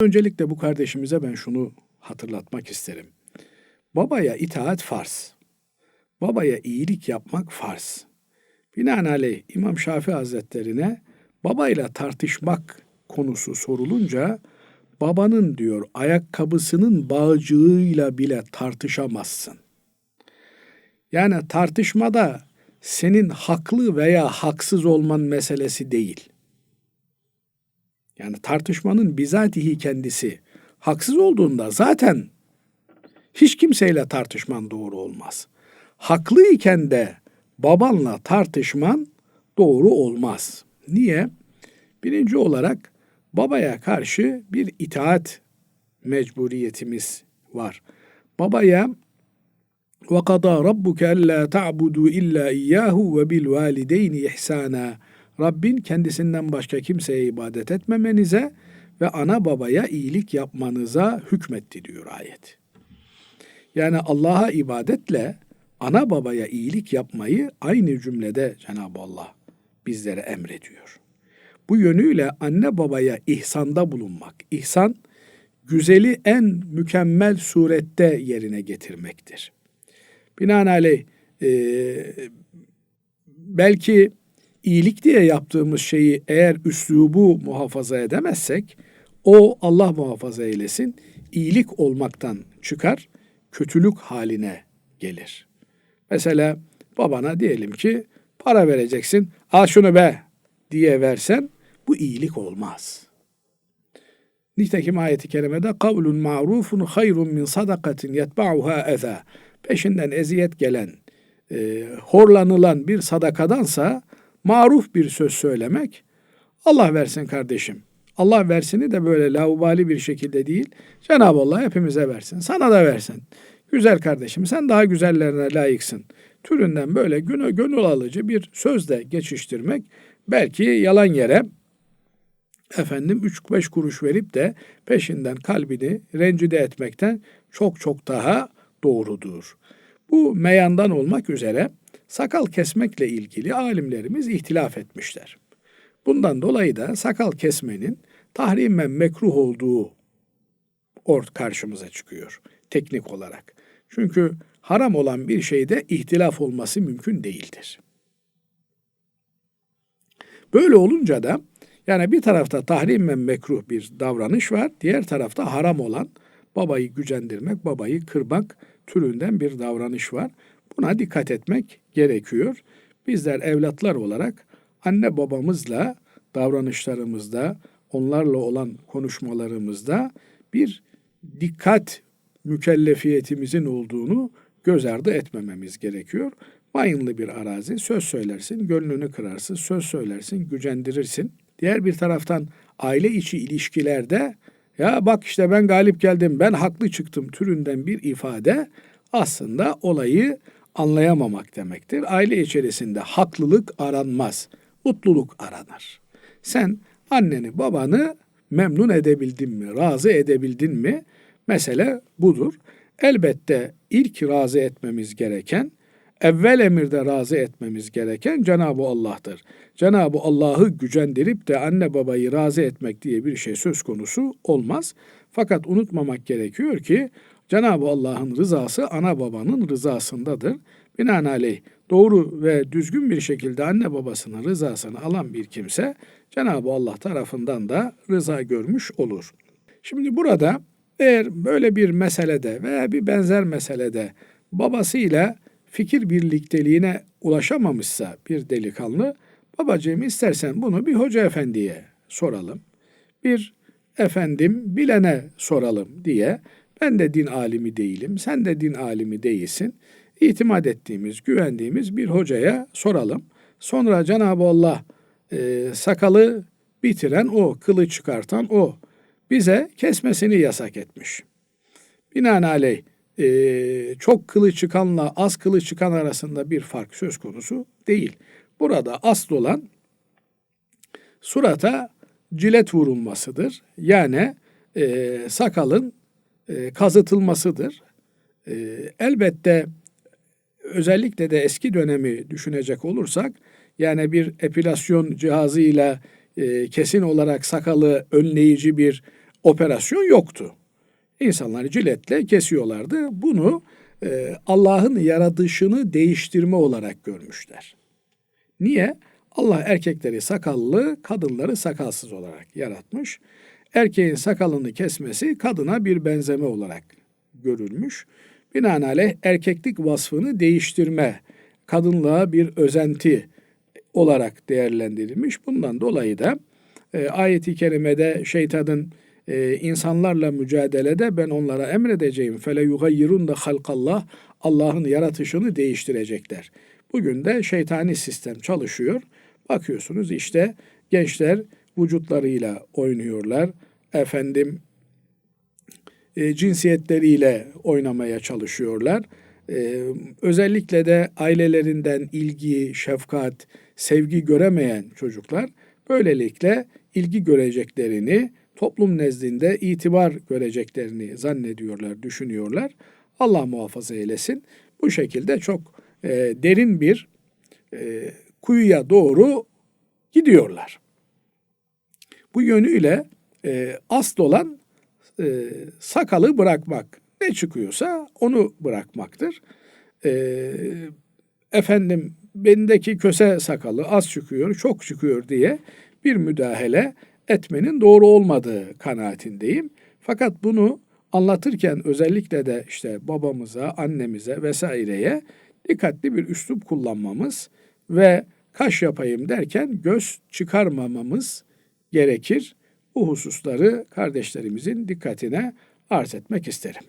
Öncelikle bu kardeşimize ben şunu hatırlatmak isterim. Babaya itaat farz. Babaya iyilik yapmak farz. Binaenaleyh İmam Şafii Hazretlerine babayla tartışmak konusu sorulunca babanın diyor ayakkabısının bağcığıyla bile tartışamazsın. Yani tartışmada senin haklı veya haksız olman meselesi değil. Yani tartışmanın bizatihi kendisi haksız olduğunda zaten hiç kimseyle tartışman doğru olmaz. Haklı iken de babanla tartışman doğru olmaz. Niye? Birinci olarak babaya karşı bir itaat mecburiyetimiz var. Babaya alla ta'budu illa iyyahu ve bil valideyni ihsana. Rabbin kendisinden başka kimseye ibadet etmemenize ve ana babaya iyilik yapmanıza hükmetti diyor ayet. Yani Allah'a ibadetle ana babaya iyilik yapmayı aynı cümlede Cenab-ı Allah bizlere emrediyor. Bu yönüyle anne babaya ihsanda bulunmak. İhsan, güzeli en mükemmel surette yerine getirmektir. Binaenaleyh e, belki iyilik diye yaptığımız şeyi eğer üslubu muhafaza edemezsek o Allah muhafaza eylesin iyilik olmaktan çıkar kötülük haline gelir. Mesela babana diyelim ki para vereceksin al şunu be diye versen bu iyilik olmaz. Nitekim ayeti kerimede kavlun ma'rufun hayrun min sadakatin yetba'uha eza. Peşinden eziyet gelen, e, horlanılan bir sadakadansa maruf bir söz söylemek Allah versin kardeşim. Allah versini de böyle laubali bir şekilde değil. Cenab-ı Allah hepimize versin. Sana da versin. Güzel kardeşim sen daha güzellerine layıksın. Türünden böyle gönül, gönül alıcı bir sözle geçiştirmek belki yalan yere efendim üç beş kuruş verip de peşinden kalbini rencide etmekten çok çok daha doğrudur. Bu meyandan olmak üzere sakal kesmekle ilgili alimlerimiz ihtilaf etmişler. Bundan dolayı da sakal kesmenin tahrimen mekruh olduğu ort karşımıza çıkıyor teknik olarak. Çünkü haram olan bir şeyde ihtilaf olması mümkün değildir. Böyle olunca da yani bir tarafta tahrimen mekruh bir davranış var, diğer tarafta haram olan babayı gücendirmek, babayı kırmak türünden bir davranış var. Buna dikkat etmek gerekiyor. Bizler evlatlar olarak anne babamızla davranışlarımızda, onlarla olan konuşmalarımızda bir dikkat mükellefiyetimizin olduğunu göz ardı etmememiz gerekiyor. Mayınlı bir arazi, söz söylersin, gönlünü kırarsın, söz söylersin, gücendirirsin. Diğer bir taraftan aile içi ilişkilerde ya bak işte ben galip geldim, ben haklı çıktım türünden bir ifade aslında olayı anlayamamak demektir. Aile içerisinde haklılık aranmaz, mutluluk aranır. Sen anneni babanı memnun edebildin mi, razı edebildin mi? Mesele budur. Elbette ilk razı etmemiz gereken, evvel emirde razı etmemiz gereken Cenab-ı Allah'tır. Cenab-ı Allah'ı gücendirip de anne babayı razı etmek diye bir şey söz konusu olmaz. Fakat unutmamak gerekiyor ki Cenab-ı Allah'ın rızası ana babanın rızasındadır. Binaenaleyh doğru ve düzgün bir şekilde anne babasının rızasını alan bir kimse Cenab-ı Allah tarafından da rıza görmüş olur. Şimdi burada eğer böyle bir meselede veya bir benzer meselede babasıyla fikir birlikteliğine ulaşamamışsa bir delikanlı, babacığım istersen bunu bir hoca efendiye soralım. Bir efendim bilene soralım diye ben de din alimi değilim, sen de din alimi değilsin. İtimat ettiğimiz, güvendiğimiz bir hocaya soralım. Sonra Cenab-ı Allah e, sakalı bitiren o, kılı çıkartan o bize kesmesini yasak etmiş. Binaenaleyh e, çok kılı çıkanla az kılı çıkan arasında bir fark söz konusu değil. Burada asıl olan surata cilet vurulmasıdır. Yani e, sakalın e, kazıtılmasıdır. E, elbette özellikle de eski dönemi düşünecek olursak yani bir epilasyon cihazıyla e, kesin olarak sakalı önleyici bir operasyon yoktu. İnsanlar ciletle kesiyorlardı. Bunu e, Allah'ın yaratışını değiştirme olarak görmüşler. Niye? Allah erkekleri sakallı, kadınları sakalsız olarak yaratmış. Erkeğin sakalını kesmesi kadına bir benzeme olarak görülmüş. Binaenaleyh erkeklik vasfını değiştirme, kadınlığa bir özenti olarak değerlendirilmiş. Bundan dolayı da e, ayeti kerimede şeytanın e, insanlarla mücadelede ben onlara emredeceğim fele yugayyirun da halkallah Allah'ın yaratışını değiştirecekler. Bugün de şeytani sistem çalışıyor. Bakıyorsunuz işte gençler vücutlarıyla oynuyorlar. Efendim e, cinsiyetleriyle oynamaya çalışıyorlar. E, özellikle de ailelerinden ilgi, şefkat, sevgi göremeyen çocuklar böylelikle ilgi göreceklerini, toplum nezdinde itibar göreceklerini zannediyorlar, düşünüyorlar. Allah muhafaza eylesin. Bu şekilde çok e, derin bir e, kuyuya doğru gidiyorlar. Bu yönüyle e, asıl olan e, sakalı bırakmak. Ne çıkıyorsa onu bırakmaktır. E, efendim bendeki köse sakalı az çıkıyor, çok çıkıyor diye bir müdahale etmenin doğru olmadığı kanaatindeyim. Fakat bunu anlatırken özellikle de işte babamıza, annemize vesaireye dikkatli bir üslup kullanmamız ve kaş yapayım derken göz çıkarmamamız gerekir. Bu hususları kardeşlerimizin dikkatine arz etmek isterim.